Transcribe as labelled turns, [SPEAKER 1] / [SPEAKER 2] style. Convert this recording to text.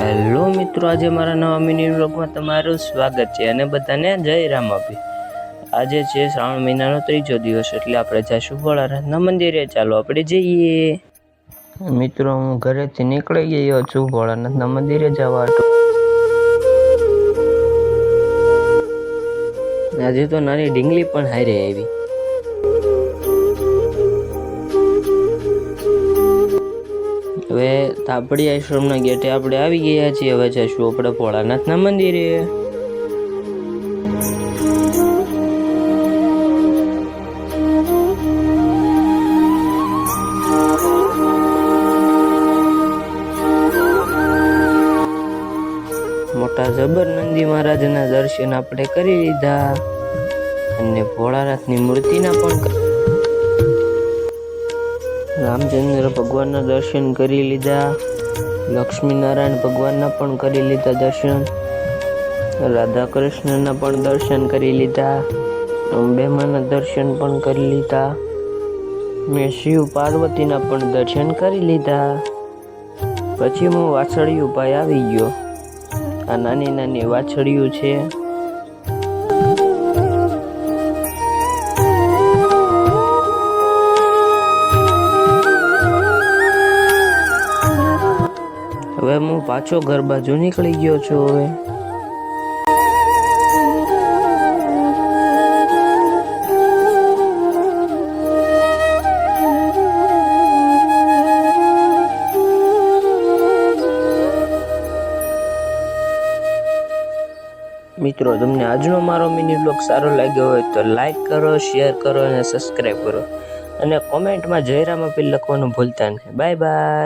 [SPEAKER 1] Hello મિત્રો, આજે મારા નવા મિની વ્લોગમાં તમારું સ્વાગત છે અને બધાને જય રામ આપી. આજે છે શ્રાવણ મહિનાનો ત્રીજો દિવસ એટલે આપણે જઈશું ભોળાનાથના મંદિરે, ચાલો આપણે જઈએ. મિત્રો, હું ઘરેથી નીકળી ગયો છું ભોળાનાથના મંદિરે જવા આજે તો નાની ઢીંગલી પણ હારે આવી. હવે તાપડી આશ્રમના ગેટે આપણે આવી ગયા છીએ. હવે જશું આપણે ભોળાનાથના મંદિરે. મોટા જબર નંદી મહારાજના દર્શન આપણે કરી લીધા. અને ભોળાનાથની મૂર્તિના પણ રામચંદ્ર ભગવાનના દર્શન કરી લીધા. લક્ષ્મીનારાયણ ભગવાનના પણ કરી લીધા દર્શન. રાધા કૃષ્ણના પણ દર્શન કરી લીધા. અંબેમાના દર્શન પણ કરી લીધા. મેં શિવ પાર્વતીના પણ દર્શન કરી લીધા. પછી હું વાછળિયું ભાઈ આવી ગયો. આ નાની નાની વાછળિયું છે. હવે હું પાછો ઘર બાજુ નીકળી ગયો છું હવે. મિત્રો, તમને આજનો મારો મિની બ્લોગ સારો લાગ્યો હોય તો લાઈક કરો શેર કરો અને સબસ્ક્રાઈબ કરો. અને કોમેન્ટમાં જયરામ અપીલ લખવાનું ભૂલતા નહીં. Bye bye